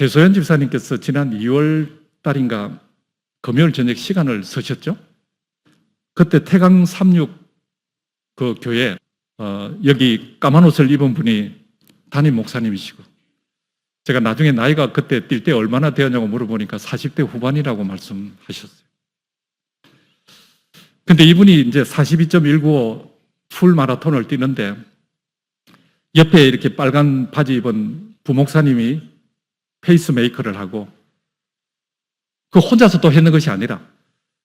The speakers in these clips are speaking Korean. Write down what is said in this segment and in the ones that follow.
배소연 집사님께서 지난 2월 달인가 금요일 저녁 시간을 서셨죠? 그때 태강 36 그 교회 어, 여기 까만 옷을 입은 분이 담임 목사님이시고 제가 나중에 나이가 그때 뛸 때 얼마나 되었냐고 물어보니까 40대 후반이라고 말씀하셨어요. 근데 이분이 이제 42.195 풀 마라톤을 뛰는데 옆에 이렇게 빨간 바지 입은 부목사님이 페이스메이커를 하고 그 혼자서 또 했는 것이 아니라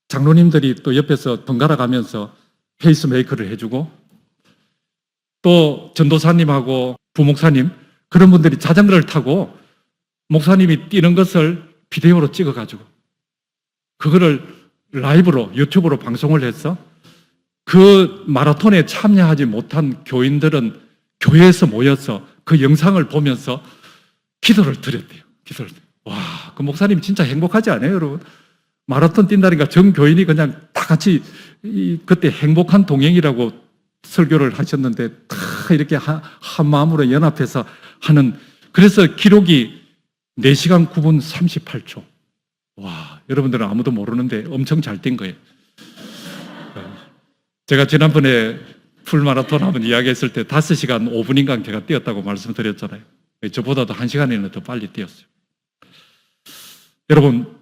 장로님들이 또 옆에서 번갈아 가면서 페이스메이커를 해주고 또 전도사님하고 부목사님 그런 분들이 자전거를 타고 목사님이 뛰는 것을 비디오로 찍어가지고 그거를 라이브로 유튜브로 방송을 해서 그 마라톤에 참여하지 못한 교인들은 교회에서 모여서 그 영상을 보면서 기도를 드렸대요. 기도를. 와, 그 목사님 진짜 행복하지 않아요, 여러분? 마라톤 뛴다니까 전 교인이 그냥 다 같이 이, 그때 행복한 동행이라고 설교를 하셨는데 다 이렇게 한, 한 마음으로 연합해서 하는 그래서 기록이 4시간 9분 38초. 와, 여러분들은 아무도 모르는데 엄청 잘 뛴 거예요. 제가 지난번에 풀마라톤 한번 이야기했을 때 5시간 5분인가 제가 뛰었다고 말씀드렸잖아요. 저보다도 1시간이나 더 빨리 뛰었어요. 여러분,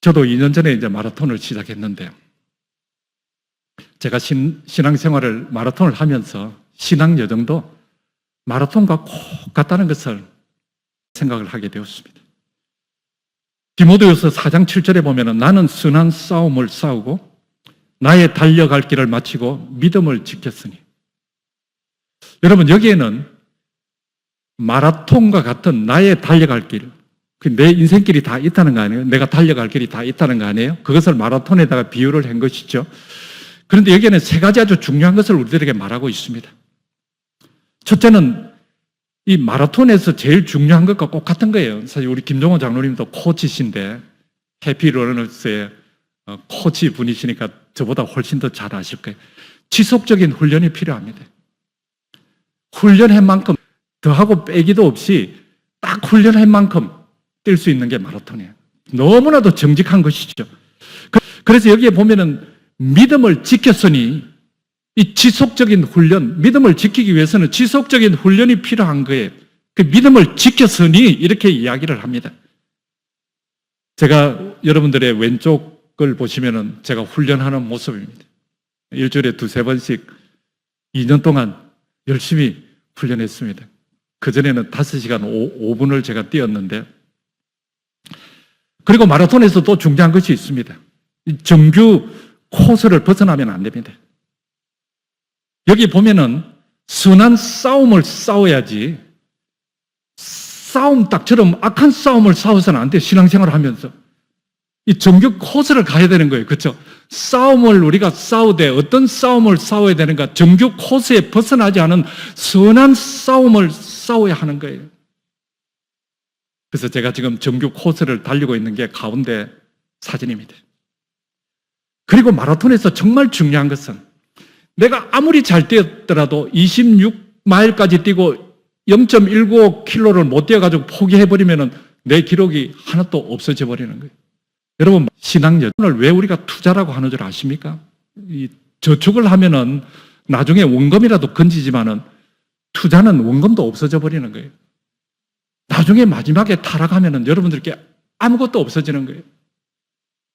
저도 2년 전에 이제 마라톤을 시작했는데, 제가 신, 신앙생활을 마라톤을 하면서 신앙 여정도 마라톤과 꼭 같다는 것을 생각을 하게 되었습니다. 디모데후서 4장 7절에 보면은 나는 순한 싸움을 싸우고 나의 달려갈 길을 마치고 믿음을 지켰으니. 여러분, 여기에는 마라톤과 같은 나의 달려갈 길, 그 내 인생길이 다 있다는 거 아니에요? 내가 달려갈 길이 다 있다는 거 아니에요? 그것을 마라톤에다가 비유를 한 것이죠. 그런데 여기에는 세 가지 아주 중요한 것을 우리들에게 말하고 있습니다. 첫째는 이 마라톤에서 제일 중요한 것과 꼭 같은 거예요. 사실 우리 김종호 장로님도 코치신데 해피러너스의 어, 코치 분이시니까 저보다 훨씬 더 잘 아실 거예요. 지속적인 훈련이 필요합니다. 훈련한 만큼 더하고 빼기도 없이 딱 훈련한 만큼 뛸 수 있는 게 마라톤이에요. 너무나도 정직한 것이죠. 그- 그래서 여기에 보면은 믿음을 지켰으니 이 지속적인 훈련, 믿음을 지키기 위해서는 지속적인 훈련이 필요한 거예요. 그 믿음을 지켰으니 이렇게 이야기를 합니다. 제가 여러분들의 왼쪽을 보시면은 제가 훈련하는 모습입니다. 일주일에 두세 번씩 2년 동안 열심히 훈련했습니다. 그전에는 5시간 5, 분을 제가 뛰었는데, 그리고 마라톤에서 또 중요한 것이 있습니다. 이 정규 코스를 벗어나면 안 됩니다. 여기 보면은 선한 싸움을 싸워야지 싸움 딱처럼 악한 싸움을 싸워서는 안 돼. 신앙생활을 하면서. 이 정규 코스를 가야 되는 거예요. 그렇죠? 싸움을 우리가 싸우되 어떤 싸움을 싸워야 되는가? 정규 코스에 벗어나지 않은 선한 싸움을 싸워야 하는 거예요. 그래서 제가 지금 정규 코스를 달리고 있는 게 가운데 사진입니다. 그리고 마라톤에서 정말 중요한 것은 내가 아무리 잘 뛰었더라도 26마일까지 뛰고 0.195km를 못 뛰어가지고 포기해버리면 내 기록이 하나도 없어져 버리는 거예요. 여러분, 신앙 여정을 왜 우리가 투자라고 하는 줄 아십니까? 이 저축을 하면은 나중에 원금이라도 건지지만은 투자는 원금도 없어져 버리는 거예요. 나중에 마지막에 타락하면은 여러분들께 아무것도 없어지는 거예요.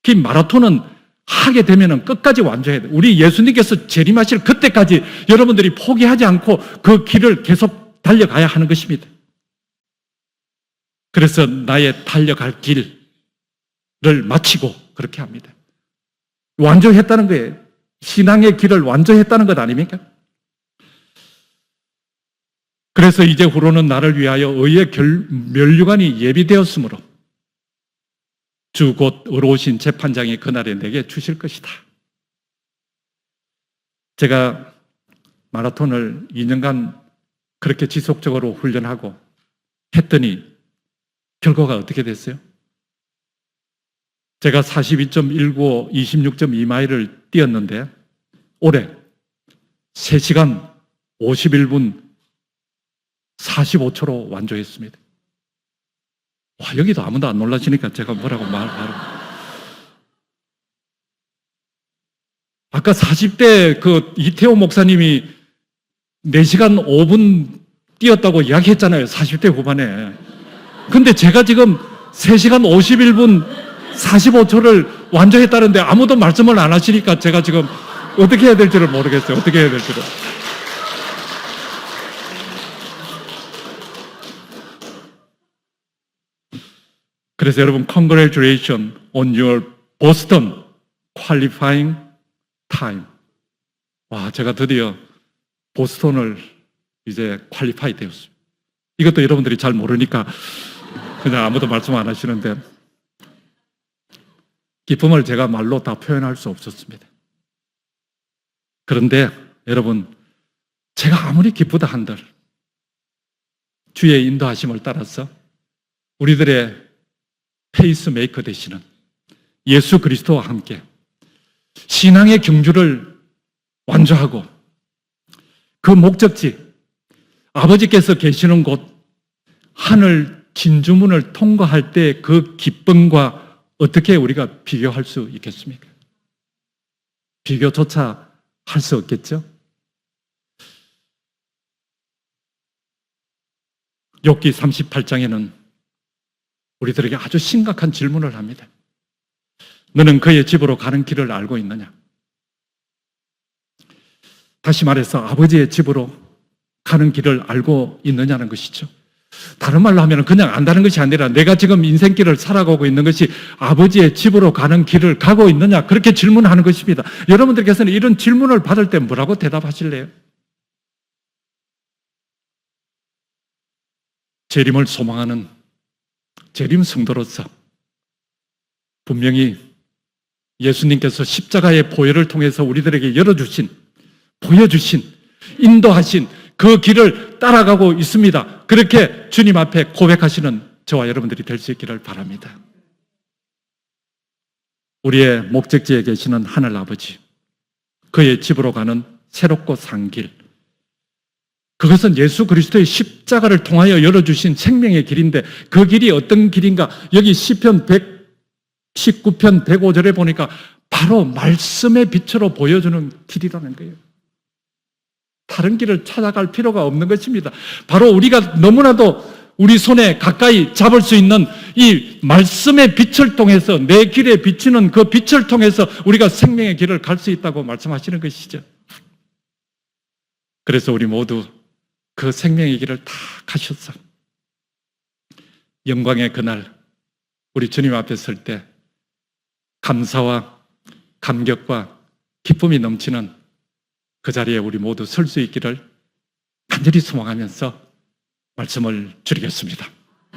그 마라톤은 하게 되면은 끝까지 완주해야 돼. 우리 예수님께서 재림하실 그때까지 여러분들이 포기하지 않고 그 길을 계속 달려가야 하는 것입니다. 그래서 나의 달려갈 길을 마치고 그렇게 합니다. 완주했다는 거예요. 신앙의 길을 완주했다는 것 아닙니까? 그래서 이제 후로는 나를 위하여 의의 결, 멸류관이 예비되었으므로 주 곧 의로우신 재판장이 그날에 내게 주실 것이다. 제가 마라톤을 2년간 그렇게 지속적으로 훈련하고 했더니 결과가 어떻게 됐어요? 제가 42.195, 26.2마일을 뛰었는데 올해 3시간 51분 45초로 완주했습니다. 와, 아, 여기도 아무도 안 놀라시니까 제가 뭐라고 말, 말. 아까 40대 그 이태호 목사님이 4시간 5분 뛰었다고 이야기했잖아요. 40대 후반에. 근데 제가 지금 3시간 51분 45초를 완주했다는데 아무도 말씀을 안 하시니까 제가 지금 어떻게 해야 될지를 모르겠어요. 어떻게 해야 될지를. 그래서 여러분, congratulations on your Boston qualifying time. 와, 제가 드디어 보스턴을 이제 퀄리파이 되었습니다. 이것도 여러분들이 잘 모르니까 그냥 아무도 말씀 안 하시는데 기쁨을 제가 말로 다 표현할 수 없었습니다. 그런데 여러분, 제가 아무리 기쁘다 한들 주의 인도하심을 따라서 우리들의 페이스메이커 되시는 예수 그리스도와 함께 신앙의 경주를 완주하고 그 목적지 아버지께서 계시는 곳 하늘 진주문을 통과할 때 그 기쁨과 어떻게 우리가 비교할 수 있겠습니까? 비교조차 할 수 없겠죠? 욥기 38장에는 우리들에게 아주 심각한 질문을 합니다. 너는 그의 집으로 가는 길을 알고 있느냐? 다시 말해서 아버지의 집으로 가는 길을 알고 있느냐는 것이죠. 다른 말로 하면 그냥 안다는 것이 아니라 내가 지금 인생길을 살아가고 있는 것이 아버지의 집으로 가는 길을 가고 있느냐 그렇게 질문하는 것입니다. 여러분들께서는 이런 질문을 받을 때 뭐라고 대답하실래요? 재림을 소망하는 재림 성도로서 분명히 예수님께서 십자가의 보혈을 통해서 우리들에게 열어주신, 보여주신, 인도하신 그 길을 따라가고 있습니다. 그렇게 주님 앞에 고백하시는 저와 여러분들이 될 수 있기를 바랍니다. 우리의 목적지에 계시는 하늘 아버지, 그의 집으로 가는 새롭고 산 길, 그것은 예수 그리스도의 십자가를 통하여 열어주신 생명의 길인데 그 길이 어떤 길인가? 여기 시편 119편 105절에 보니까 바로 말씀의 빛으로 보여주는 길이라는 거예요. 다른 길을 찾아갈 필요가 없는 것입니다. 바로 우리가 너무나도 우리 손에 가까이 잡을 수 있는 이 말씀의 빛을 통해서 내 길에 비치는 그 빛을 통해서 우리가 생명의 길을 갈 수 있다고 말씀하시는 것이죠. 그래서 우리 모두 그 생명의 길을 다 가셨어. 영광의 그날 우리 주님 앞에 설 때 감사와 감격과 기쁨이 넘치는 그 자리에 우리 모두 설 수 있기를 간절히 소망하면서 말씀을 드리겠습니다.